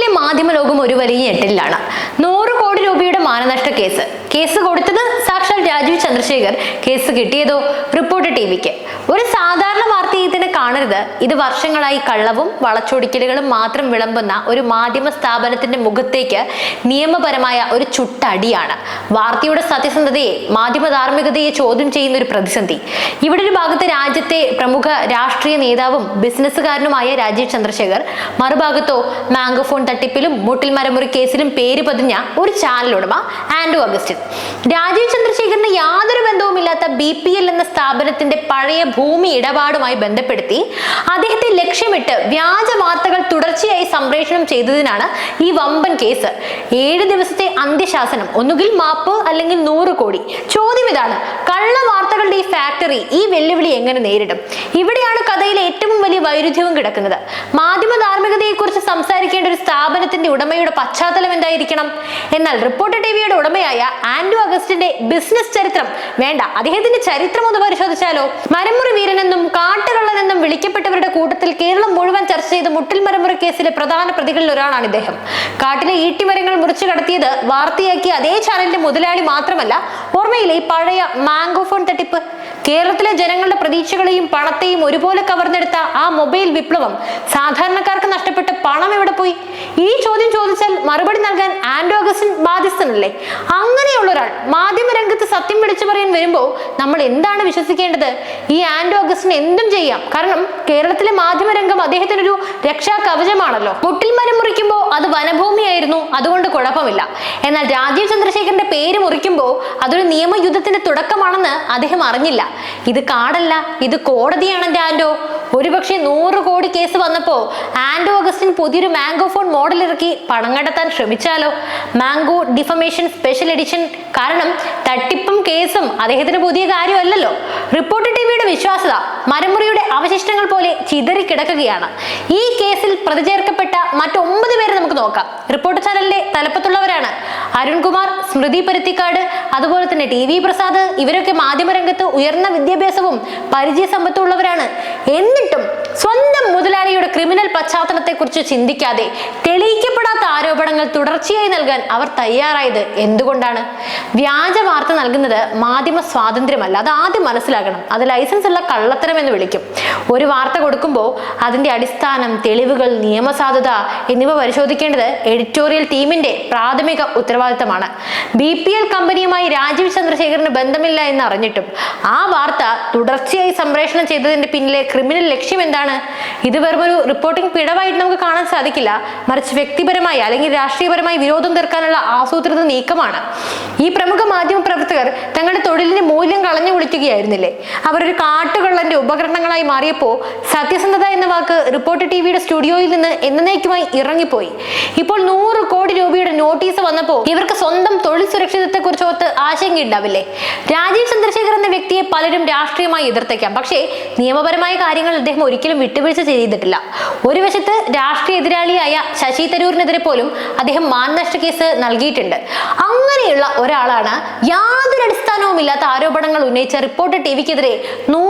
കേരളത്തിലെ മാധ്യമ ലോകം ഒരു വലിയ ഞെട്ടലിലാണ് നൂറ് കോടി രൂപയുടെ മാനനഷ്ട കേസ് കേസ് കൊടുത്തത് സാക്ഷാൽ രാജീവ് ചന്ദ്രശേഖർ. കേസ് കിട്ടിയതോ? റിപ്പോർട്ട് ടി വിക്ക് ഒരു സാധാരണ വാർത്തയെ ഇതിനെ കാണരുത്. ഇത് വർഷങ്ങളായി കള്ളവും വളച്ചൊടിക്കലുകളും മാത്രം വിളമ്പുന്ന ഒരു മാധ്യമ സ്ഥാപനത്തിന്റെ മുഖത്തേക്ക് നിയമപരമായ ഒരു ചുട്ടടിയാണ്. വാർത്തയുടെ സത്യസന്ധതയെ മാധ്യമ ധാർമ്മികതയെ ചോദ്യം ചെയ്യുന്ന ഒരു പ്രതിസന്ധി. ഇവിടെ ഒരു ഭാഗത്ത് രാജ്യത്തെ പ്രമുഖ രാഷ്ട്രീയ നേതാവും ബിസിനസ്സുകാരനുമായ രാജീവ് ചന്ദ്രശേഖർ മറുഭാഗത്തോ മാംഗോഫോൺ തട്ടിപ്പിലും മുട്ടിൽ മരമുറി കേസിലും പേര് പതിഞ്ഞ ഒരു ചാനൽ ഉടമ ആൻഡോ അഗസ്റ്റിൻ. രാജീവ് ചന്ദ്രശേഖറിന് യാതൊരു ബന്ധവുമില്ലാത്ത ബി പി എൽ എന്ന സ്ഥാപനത്തിന്റെ പഴയ ഭൂമി ഇടപാടുമായി ബന്ധപ്പെടുത്തി അദ്ദേഹത്തെ ലക്ഷ്യമിട്ട് വ്യാജ വാർത്തകൾ തുടർച്ചയായി സംപ്രേഷണം ചെയ്തതിനാണ് ഈ വമ്പൻ കേസ്. ഏഴ് ദിവസത്തെ അന്ത്യശാസനം ഒന്നുകിൽ മാപ്പ് അല്ലെങ്കിൽ നൂറ് കോടി. ചോദ്യം ഇതാണ് കള്ള വാർത്തകളുടെ ഈ ഫാക്ടറി ഈ വെല്ലുവിളി എങ്ങനെ നേരിടും? ഇവിടെയാണ് കഥയിലെ ഏറ്റവും വലിയ വൈരുദ്ധ്യവും കിടക്കുന്നത്. മാധ്യമ ധാർമ്മികതയെക്കുറിച്ച് സംസാരിക്കേണ്ട ഒരു സ്ഥാപനത്തിന്റെ ഉടമയുടെ പശ്ചാത്തലം എന്തായിരിക്കണം? എന്നാൽ റിപ്പോർട്ടർ ടിവിയുടെ ഉടമയായ ആൻഡു അഗസ്റ്റിന്റെ ബിസിനസ് ചരിത്രം. വേണ്ട അദ്ദേഹത്തിന്റെ ചരിത്രം ഒന്ന് പരിശോധിച്ചാലോ? മരമുറി വീരനെന്നും കാട്ടുകള്ളനെന്നും വിളിക്കപ്പെട്ടവരുടെ കൂട്ടത്തിൽ കേരളം മുഴുവൻ ചർച്ച ചെയ്ത മുട്ടിൽ മരമുറി കേസിലെ പ്രധാന പ്രതികളിൽ ഒരാളാണ് ഇദ്ദേഹം. കാട്ടിലെ ഈട്ടിമരങ്ങൾ മുറിച്ചു കടത്തിയത് വാർത്തയാക്കിയ അതേ ചാനലിന്റെ മുതലാളി മാത്രമല്ല ഓർമ്മയിലെ പഴയ മാംഗോഫോൺ തട്ടിപ്പ്? കേരളത്തിലെ ജനങ്ങളുടെ പ്രതീക്ഷകളെയും പണത്തെയും ഒരുപോലെ കവർന്നെടുത്ത ആ മൊബൈൽ വിപ്ലവം സാധാരണക്കാർക്ക് നഷ്ടപ്പെട്ട പണം എവിടെ പോയി? ഈ ചോദ്യം ചോദിച്ചാൽ മറുപടി നൽകാൻ ആൻഡോ അഗസ്റ്റിൻ ബാധ്യസ്ഥനല്ലേ? അങ്ങനെയുള്ള ഒരാൾ മാധ്യമരംഗത്ത് സത്യം വിളിച്ചു പറയാൻ വരുമ്പോൾ നമ്മൾ എന്താണ് വിശ്വസിക്കേണ്ടത്? ഈ ആൻഡോ അഗസ്റ്റിന് എന്തും ചെയ്യാം. കാരണം കേരളത്തിലെ മാധ്യമരംഗം അദ്ദേഹത്തിന് ഒരു രക്ഷാ കവചമാണല്ലോ മുട്ടിൽ മരം മുറിക്കുമ്പോൾ അത് വനഭൂമിയായിരുന്നു. അതുകൊണ്ട് കുഴപ്പമില്ല. എന്നാൽ രാജീവ് ചന്ദ്രശേഖരന്റെ പേര് മുറിക്കുമ്പോൾ അതൊരു നിയമയുദ്ധത്തിന്റെ തുടക്കമാണെന്ന് അദ്ദേഹം അറിഞ്ഞില്ല. ഇത് കാടല്ല ഇത് കോടതിയാണെന്റെ ആൻഡോ. ഒരുപക്ഷെ നൂറ് കോടി കേസ് വന്നപ്പോ ആൻഡോ അഗസ്റ്റിൻ പുതിയൊരു മാംഗോ ഫോൺ മോഡൽ ഇറക്കി പണം കണ്ടെത്താൻ ശ്രമിച്ചാലോ? Mango defamation special edition. കാരണം തട്ടിപ്പും കേസും അദ്ദേഹത്തിന് പുതിയ കാര്യമല്ലല്ലോ. റിപ്പോർട്ടർ ടിവിയുടെ വിശ്വാസ്യത മരമുറിയുടെ അവശിഷ്ടങ്ങൾ പോലെ ചിതറി കിടക്കുകയാണ്. ഈ കേസിൽ പ്രതിചേർക്കപ്പെട്ട മറ്റൊമ്പത് പേരെ നമുക്ക് നോക്കാം. റിപ്പോർട്ട് ചാനലിന്റെ തലപ്പത്തുള്ളവരാണ് അരുൺകുമാർ സ്മൃതി പരുത്തിക്കാട് അതുപോലെ തന്നെ ടി വി പ്രസാദ് ഇവരൊക്കെ മാധ്യമരംഗത്ത് ഉയർന്ന വിദ്യാഭ്യാസവും പരിചയ സമ്പത്തും ഉള്ളവരാണ് എന്നിട്ടും സ്വന്തം മുതലാളിയുടെ ക്രിമിനൽ പശ്ചാത്തലത്തെക്കുറിച്ച് ചിന്തിക്കാതെ തെളിയിക്കപ്പെടാത്ത ആരോപണങ്ങൾ തുടർച്ചയായി നൽകാൻ അവർ തയ്യാറായത് എന്തുകൊണ്ടാണ്? വ്യാജ വാർത്ത നൽകുന്നത് മാധ്യമ സ്വാതന്ത്ര്യമല്ല. അത് ആദ്യം മനസ്സിലാക്കണം. അത് ലൈസൻസ് ഉള്ള കള്ളത്തരം എന്ന് വിളിക്കും. ഒരു വാർത്ത കൊടുക്കുമ്പോൾ അതിന്റെ അടിസ്ഥാനം തെളിവുകൾ നിയമസാധുത എന്നിവ പരിശോധിക്കേണ്ടത് എഡിറ്റോറിയൽ ടീമിന്റെ പ്രാഥമിക ഉത്തരവാദിത്തമാണ്. ബി പി എൽ കമ്പനിയുമായി രാജീവ് ചന്ദ്രശേഖറിന് ബന്ധമില്ല എന്ന് അറിഞ്ഞിട്ടും ആ വാർത്ത തുടർച്ചയായി സംപ്രേഷണം ചെയ്തതിന്റെ പിന്നിലെ ക്രിമിനൽ ലക്ഷ്യം എന്താണ്? ഇത് വെറുമൊരു റിപ്പോർട്ടിംഗ് പിഴവായിട്ട് നമുക്ക് കാണാൻ സാധിക്കില്ല. മറിച്ച് വ്യക്തിപരമായി അല്ലെങ്കിൽ രാഷ്ട്രീയപരമായി വിരോധം തീർക്കാനുള്ള ആസൂത്രിത നീക്കമാണ്. ഈ പ്രമുഖ മാധ്യമ പ്രവർത്തകർ തങ്ങളുടെ തൊഴിലിന്റെ മൂല്യം കളഞ്ഞു കുളിക്കുകയായിരുന്നില്ലേ? അവരൊരു കാട്ടുകള്ളന്റെ ഉപകരണങ്ങളായി മാറിയപ്പോൾ സത്യസന്ധത എന്ന വാക്ക് റിപ്പോർട്ടർ ടി വിയുടെ സ്റ്റുഡിയോയിൽ നിന്ന് എന്നേക്കുമായി ഇറങ്ങിപ്പോയി. ഇപ്പോൾ നൂറ് കോടി രൂപയുടെ നോട്ടീസ് വന്നപ്പോ ഇവർക്ക് സ്വന്തം തൊഴിൽ സുരക്ഷിതത്തെ കുറിച്ച് ഓർത്ത് ആശങ്കയുണ്ടാവില്ലേ? രാജീവ് ചന്ദ്രശേഖർ എന്ന വ്യക്തിയെ പലരും രാഷ്ട്രീയമായി എതിർത്തേക്കാം. പക്ഷേ നിയമപരമായ കാര്യങ്ങൾ അദ്ദേഹം ഒരിക്കലും വിട്ടുവീഴ്ച ചെയ്തിട്ടില്ല. ഒരു വശത്ത് രാഷ്ട്രീയ എതിരാളിയായ ശശി തരൂരിനെതിരെ പോലും അദ്ദേഹം മാനനഷ്ട കേസ് നൽകിയിട്ടുണ്ട്. അങ്ങനെയുള്ള ഒരാളാണ് യാതൊരു അടിസ്ഥാനവുമില്ലാത്ത ആരോപണങ്ങൾ ഉന്നയിച്ച റിപ്പോർട്ടർ ടി വിക്കെതിരെ നൂറ്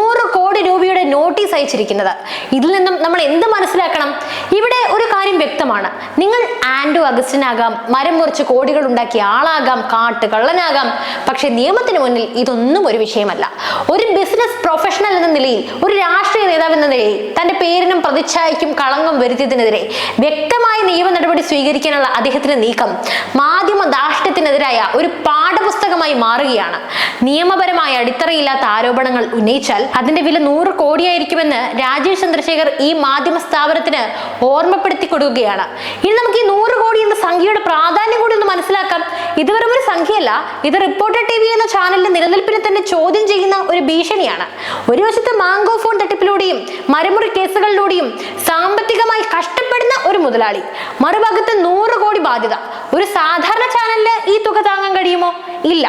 കോടി രൂപയുടെ നോട്ടീസ് അയച്ചിരിക്കുന്നത്. ഇതിൽ നിന്നും നമ്മൾ എന്ത് മനസ്സിലാക്കണം? ഇവിടെ ഒരു കാര്യം വ്യക്തമാണ്. നിങ്ങൾ ആൻഡോ അഗസ്റ്റിനാകാം മരം മുറിച്ച് കോടികൾ ഉണ്ടാക്കിയ ആളാകാം കാട്ട് കള്ളനാകാം. പക്ഷെ നിയമത്തിന് മുന്നിൽ ഇതൊന്നും ഒരു വിഷയമല്ല. ഒരു ബിസിനസ് പ്രൊഫഷണൽ എന്ന നിലയിൽ ഒരു രാഷ്ട്രീയ നേതാവ് എന്ന നിലയിൽ തന്റെ പേരിനും പ്രതിച്ഛായയ്ക്കും കളങ്കം വരുത്തിയതിനെതിരെ വ്യക്തമായ നിയമ നടപടി സ്വീകരിക്കാനുള്ള അദ്ദേഹത്തിന്റെ നീക്കം മാധ്യമ ധാർഷ്ട്യത്തിനെതിരായ ഒരു പാഠപുസ്തകമായി മാറുകയാണ്. നിയമപരമായ അടിത്തറയില്ലാത്ത ആരോപണങ്ങൾ ഉന്നയിച്ചാൽ അതിന്റെ വില നൂറ് കോടിയായിരിക്കുമെന്ന് രാജീവ് ചന്ദ്രശേഖർ ഈ മാധ്യമ സ്ഥാപനത്തിന് ഓർമ്മപ്പെടുത്തി കൊടുക്കുകയാണ് ഇനി നമുക്ക് ഈ നൂറ് കോടി എന്ന സംഖ്യയുടെ പ്രാധാന്യം കൂടി ഒന്ന് മനസ്സിലാക്കാം. ഇത് വെറും ഒരു സംഖ്യയല്ല ഇത് റിപ്പോർട്ടർ ടി വി എന്ന ചാനലിന്റെ നിലനിൽപ്പിനെ തന്നെ ചോദ്യം ചെയ്യുന്ന ഒരു ഭീഷണിയാണ്. ഒരു വശത്ത് മാംഗോ ഫോൺ തട്ടിപ്പിലൂടെയും മരമുറി കേസുകളിലൂടെയും സാമ്പത്തികമായി കഷ്ടപ്പെടുന്ന ഒരു മുതലാളി മറുഭാഗത്ത് നൂറ് കോടി ബാധ്യത. ഒരു സാധാരണ ചാനലിന് ഈ തുക താങ്ങാൻ കഴിയുമോ? ഇല്ല.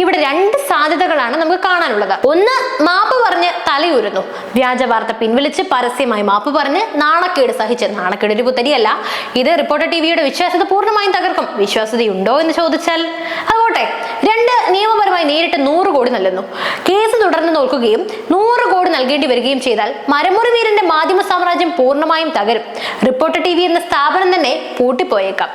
ഇവിടെ രണ്ട് സാധ്യതകളാണ് നമുക്ക് കാണാനുള്ളത്. ഒന്ന് മാപ്പ് പറഞ്ഞ് തലയൂരുന്നു. വ്യാജ വാർത്ത പിൻവലിച്ച് പരസ്യമായി മാപ്പ് പറഞ്ഞ് നാണക്കേട് സഹിച്ച്. നാണക്കേട് ഒരു പുത്തരിയല്ല. ഇത് റിപ്പോർട്ടർ ടിവിയുടെ വിശ്വാസ്യത പൂർണമായും തകർക്കും. വിശ്വാസ്യതയുണ്ടോ എന്ന് ചോദിച്ചാൽ അതുപോട്ടെ രണ്ട് നിയമപരമായി നേരിട്ട് നൂറ് കോടി നൽകുന്നു. കേസ് തുടർന്ന് നോക്കുകയും നൂറ് കോടി നൽകേണ്ടി വരികയും ചെയ്താൽ മരമുറി വീരന്റെ മാധ്യമ സാമ്രാജ്യം പൂർണമായും തകരും. റിപ്പോർട്ടർ ടി എന്ന സ്ഥാപനം തന്നെ പൂട്ടിപ്പോയേക്കാം.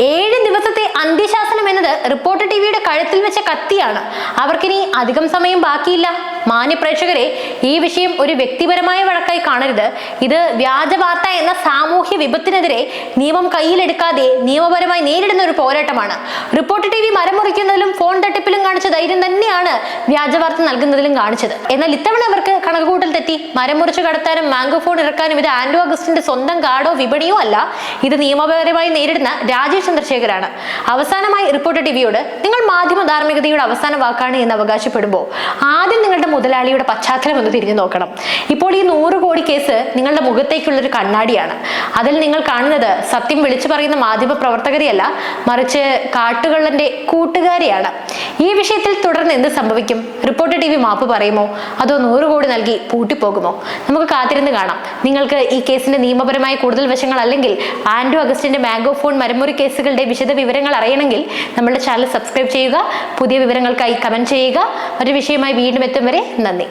ഏഴ് ദിവസത്തെ അന്ത്യശാസനം എന്നത് റിപ്പോർട്ടർ ടിവിയുടെ കഴുത്തിൽ വെച്ച കത്തിയാണ് അവർക്കിനി അധികം സമയം ബാക്കിയില്ല. മാന്യ പ്രേക്ഷകരെ ഈ വിഷയം ഒരു വ്യക്തിപരമായ വഴക്കായി കാണരുത്. ഇത് വ്യാജ വാർത്ത എന്ന സാമൂഹ്യ വിപത്തിനെതിരെ നിയമം കയ്യിലെടുക്കാതെ നിയമപരമായി നേരിടുന്ന ഒരു പോരാട്ടമാണ്. റിപ്പോർട്ട് ടി വി മരം മുറിക്കുന്നതിലും ഫോൺ തട്ടിപ്പിലും കാണിച്ച ധൈര്യം തന്നെയാണ് വ്യാജ വാർത്ത നൽകുന്നതിലും കാണിച്ചത്. എന്നാൽ ഇത്തവണ അവർക്ക് കണക്കുകൂട്ടൽ തെറ്റി. മരം മുറിച്ച് കടത്താനും മാംഗോ ഫോൺ ഇറക്കാനും ഇത് ആൻഡോ അഗസ്റ്റിന്റെ സ്വന്തം കാർഡോ വിപണിയോ അല്ല. ഇത് നിയമപരമായി നേരിടുന്ന രാജീവ് ചന്ദ്രശേഖരാണ്. അവസാനമായി റിപ്പോർട്ടർ ടിവിയോട് മാധ്യമ ധാർമ്മികതയുടെ അവസാന വാക്കാണ് എന്ന് അവകാശപ്പെടുമ്പോൾ ആദ്യം നിങ്ങളുടെ മുതലാളിയുടെ പശ്ചാത്തലം ഒന്ന് തിരിഞ്ഞു നോക്കണം. ഇപ്പോൾ ഈ നൂറ് കോടി കേസ് നിങ്ങളുടെ മുഖത്തേക്കുള്ള ഒരു കണ്ണാടിയാണ്. അതിൽ നിങ്ങൾ കാണുന്നത് സത്യം വിളിച്ചു പറയുന്ന മാധ്യമ പ്രവർത്തകരെയല്ല മറിച്ച് കാട്ടുകള്ളന്റെ കൂട്ടുകാരെയാണ്. ഈ വിഷയത്തിൽ തുടർന്ന് എന്ത് സംഭവിക്കും? റിപ്പോർട്ടർ ടി വി മാപ്പ് പറയുമോ? അതോ നൂറ് കോടി നൽകി പൂട്ടിപ്പോകുമോ? നമുക്ക് കാത്തിരുന്ന് കാണാം. നിങ്ങൾക്ക് ഈ കേസിന്റെ നിയമപരമായ കൂടുതൽ വശങ്ങൾ അല്ലെങ്കിൽ ആൻഡ്രോ അഗസ്റ്റിന്റെ മാംഗോ ഫോൺ മരമുറി കേസുകളുടെ വിശദ വിവരങ്ങൾ അറിയണമെങ്കിൽ നമ്മുടെ ചാനൽ സബ്സ്ക്രൈബ് ചെയ്യുക. പുതിയ വിവരങ്ങൾക്കായി കമന്റ് ചെയ്യുക. ഒരു വിഷയമായി വീണ്ടും എത്തും വരെ നന്ദി.